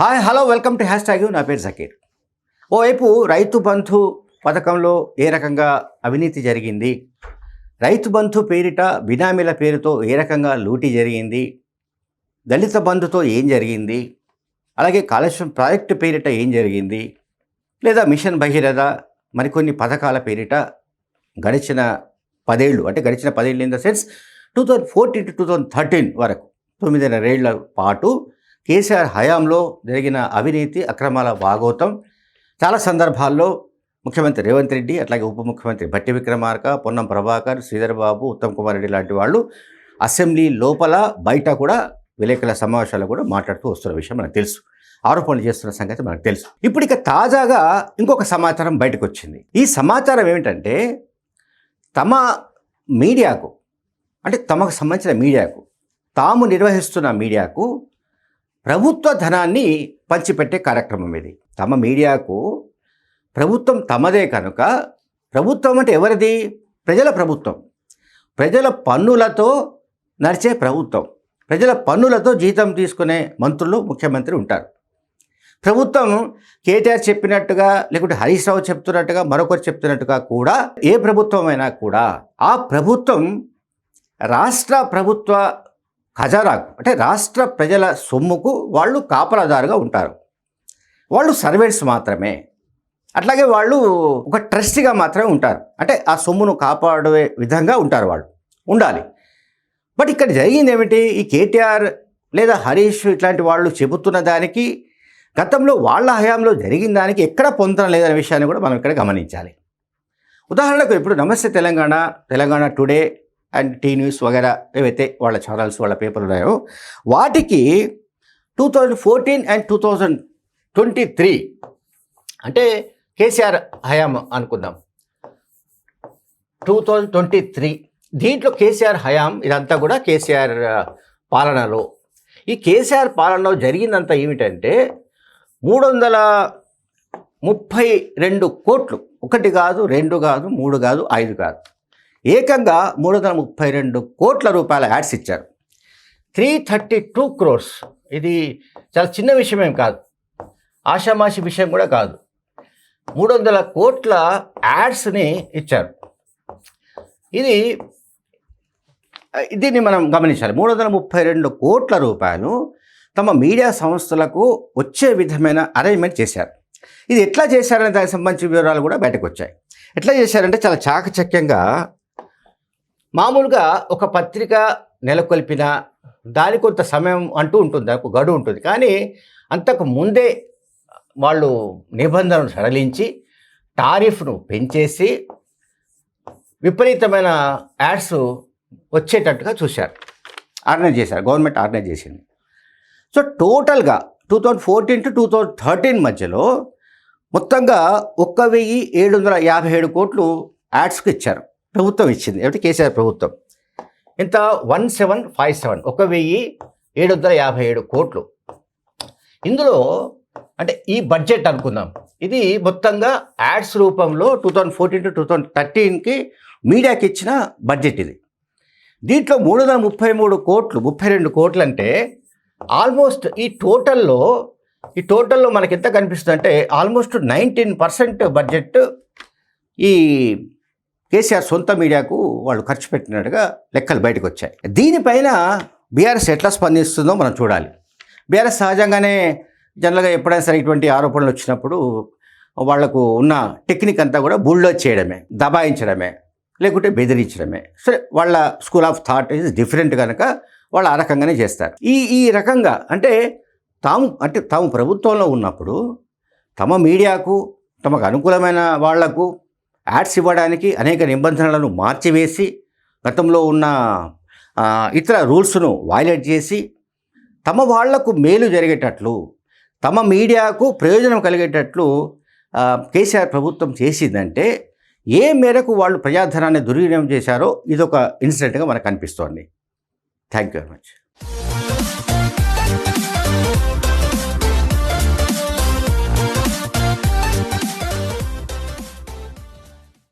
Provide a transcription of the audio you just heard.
Hi hello welcome to hash tag నా పేరు జకీర్. ఓవైపు రైతు బంధు పథకంలో ఏ రకంగా అవినీతి జరిగింది? రైతు బంధు పేరిట బినామీల పేరుతో ఏ రకంగా లూటీ జరిగింది? దళిత బంధుతో ఏం జరిగింది? అలాగే కాళేశ్వరం ప్రాజెక్టు పేరిట ఏం జరిగింది? లేదా మిషన్ భగీరథ మరికొన్ని పథకాల పేరిట గడిచిన పదేళ్ళు అంటే గడిచిన పదేళ్ళు in the sense two thousand fourteen to two thousand thirteen వరకు తొమ్మిదిన్నరేళ్ళ పాటు కేసీఆర్ హయాంలో జరిగిన అవినీతి అక్రమాల భాగోతం చాలా సందర్భాల్లో ముఖ్యమంత్రి రేవంత్ రెడ్డి అట్లాగే ఉప ముఖ్యమంత్రి భట్టి విక్రమార్క పొన్నం ప్రభాకర్ శ్రీధర్ బాబు ఉత్తమ్ కుమార్ రెడ్డి లాంటి వాళ్ళు అసెంబ్లీ లోపల బయట కూడా విలేకరుల సమావేశాలు కూడా మాట్లాడుతూ వస్తున్న విషయం మనకు తెలుసు. ఆరోపణలు చేస్తున్న సంగతి మనకు తెలుసు. ఇప్పుడు ఇక తాజాగా ఇంకొక సమాచారం బయటకు వచ్చింది ఈ సమాచారం ఏమిటంటే తమ మీడియాకు అంటే తమకు సంబంధించిన మీడియాకు తాము నిర్వహిస్తున్న మీడియాకు ప్రభుత్వ ధనాన్ని పంచిపెట్టే కార్యక్రమం ఇది. తమ మీడియాకు ప్రభుత్వం తమదే కనుక ప్రభుత్వం అంటే ఎవరిది? ప్రజల ప్రభుత్వం. ప్రజల పన్నులతో నడిచే ప్రభుత్వం. ప్రజల పన్నులతో జీతం తీసుకునే మంత్రులు ముఖ్యమంత్రి ఉంటారు. ప్రభుత్వం కేటీఆర్ చెప్పినట్టుగా లేకుంటే హరీష్ రావు చెప్తున్నట్టుగా మరొకరు చెప్తున్నట్టుగా కూడా ఏ ప్రభుత్వం అయినా కూడా ఆ ప్రభుత్వం రాష్ట్ర ప్రభుత్వ ఖజానాకు అంటే రాష్ట్ర ప్రజల సొమ్ముకు వాళ్ళు కాపలాదారుగా ఉంటారు. వాళ్ళు సర్వెంట్స్ మాత్రమే. అట్లాగే వాళ్ళు ఒక ట్రస్టీగా మాత్రమే ఉంటారు. అంటే ఆ సొమ్మును కాపాడే విధంగా ఉంటారు వాళ్ళు. ఉండాలి. బట్ ఇక్కడ జరిగింది ఏమిటి? ఈ కేటీఆర్ లేదా హరీష్ ఇట్లాంటి వాళ్ళు చెబుతున్న దానికి గతంలో వాళ్ళ హయాంలో జరిగిన దానికి ఎక్కడ పొందడం లేదనే విషయాన్ని కూడా మనం ఇక్కడ గమనించాలి. ఉదాహరణకు ఇప్పుడు Namaste Telangana Telangana today and T news వగేరా ఏవైతే వాళ్ళ ఛానల్స్ వాళ్ళ పేపర్లు ఉన్నాయో వాటికి two thousand fourteen and two thousand twenty three అంటే కేసీఆర్ హయాం అనుకుందాం. టూ థౌజండ్ ట్వంటీ త్రీ దీంట్లో కేసీఆర్ హయాం ఇదంతా కూడా కేసీఆర్ పాలనలో. ఈ కేసీఆర్ పాలనలో జరిగిందంతా ఏమిటంటే మూడు వందల ముప్పై రెండు కోట్లు ఒకటి కాదు రెండు కాదు మూడు కాదు ఐదు కాదు ఏకంగా మూడు వందల ముప్పై రెండు కోట్ల రూపాయల యాడ్స్ ఇచ్చారు. Three thirty two crores. ఇది చాలా చిన్న విషయం ఏం కాదు. ఆషామాషి విషయం కూడా కాదు. మూడు వందల కోట్ల యాడ్స్ని ఇచ్చారు. ఇది దీన్ని మనం గమనించాలి. మూడు వందల ముప్పై రెండు కోట్ల రూపాయలు తమ మీడియా సంస్థలకు వచ్చే విధమైన అరేంజ్మెంట్ చేశారు. ఇది ఎట్లా చేశారనే దానికి సంబంధించిన వివరాలు కూడా బయటకు వచ్చాయి. ఎట్లా చేశారంటే చాలా చాకచక్యంగా మామూలుగా ఒక పత్రిక నెలకొల్పిన దాని కొంత సమయం అంటూ ఉంటుంది దానికి ఒక గడువు ఉంటుంది. కానీ అంతకు ముందే వాళ్ళు నిబంధనలు సడలించి టారిఫ్ను పెంచేసి విపరీతమైన యాడ్స్ వచ్చేటట్టుగా చూశారు. ఆర్గనైజ్ చేశారు గవర్నమెంట్ ఆర్గనైజ్ చేసింది. సో టోటల్గా two thousand fourteen to two thousand thirteen మధ్యలో మొత్తంగా ఒక్క వెయ్యి ఏడు వందల యాభై ఏడు కోట్లు యాడ్స్కి ఇచ్చారు. ప్రభుత్వం ఇచ్చింది. ఏమిటి కేసీఆర్ ప్రభుత్వం? ఇంత వన్ సెవెన్ ఫైవ్ సెవెన్ ఒక వెయ్యి ఏడు వందల యాభై ఏడు కోట్లు. ఇందులో అంటే ఈ బడ్జెట్ అనుకుందాం. ఇది మొత్తంగా యాడ్స్ రూపంలో two thousand fourteen to two thousand థర్టీన్కి మీడియాకి ఇచ్చిన బడ్జెట్ ఇది. దీంట్లో మూడు వందల ముప్పై మూడు కోట్లు ముప్పై రెండు కోట్లు అంటే ఆల్మోస్ట్ ఈ టోటల్లో ఈ టోటల్లో మనకి ఎంత కనిపిస్తుంది అంటే ఆల్మోస్ట్ నైన్టీన్ పర్సెంట్ బడ్జెట్ ఈ కేసీఆర్ సొంత మీడియాకు వాళ్ళు ఖర్చు పెట్టినట్టుగా లెక్కలు బయటకు వచ్చాయి. దీనిపైన బీఆర్ఎస్ ఎట్లా స్పందిస్తుందో మనం చూడాలి. బీఆర్ఎస్ సహజంగానే జనరల్గా ఎప్పుడైనా సరే ఇటువంటి ఆరోపణలు వచ్చినప్పుడు వాళ్ళకు ఉన్న టెక్నిక్ అంతా కూడా బుల్డోజ్ చేయడమే దబాయించడమే లేకుంటే బెదిరించడమే. సరే వాళ్ళ school of thought is different కనుక వాళ్ళు ఆ రకంగానే చేస్తారు. ఈ ఈ రకంగా అంటే తాము అంటే తాము ప్రభుత్వంలో ఉన్నప్పుడు తమ మీడియాకు తమకు అనుకూలమైన వాళ్ళకు యాడ్స్ ఇవ్వడానికి అనేక నిబంధనలను మార్చివేసి గతంలో ఉన్న ఇతర రూల్స్ను వైలేట్ చేసి తమ వాళ్ళకు మేలు జరిగేటట్లు తమ మీడియాకు ప్రయోజనం కలిగేటట్లు కేసీఆర్ ప్రభుత్వం చేసిందంటే ఏ మేరకు వాళ్ళు ప్రజాధనాన్ని దుర్వినియోగం చేశారో ఇదొక ఇన్సిడెంట్గా మనకు కనిపిస్తోంది థ్యాంక్ యూ వెరీ మచ్.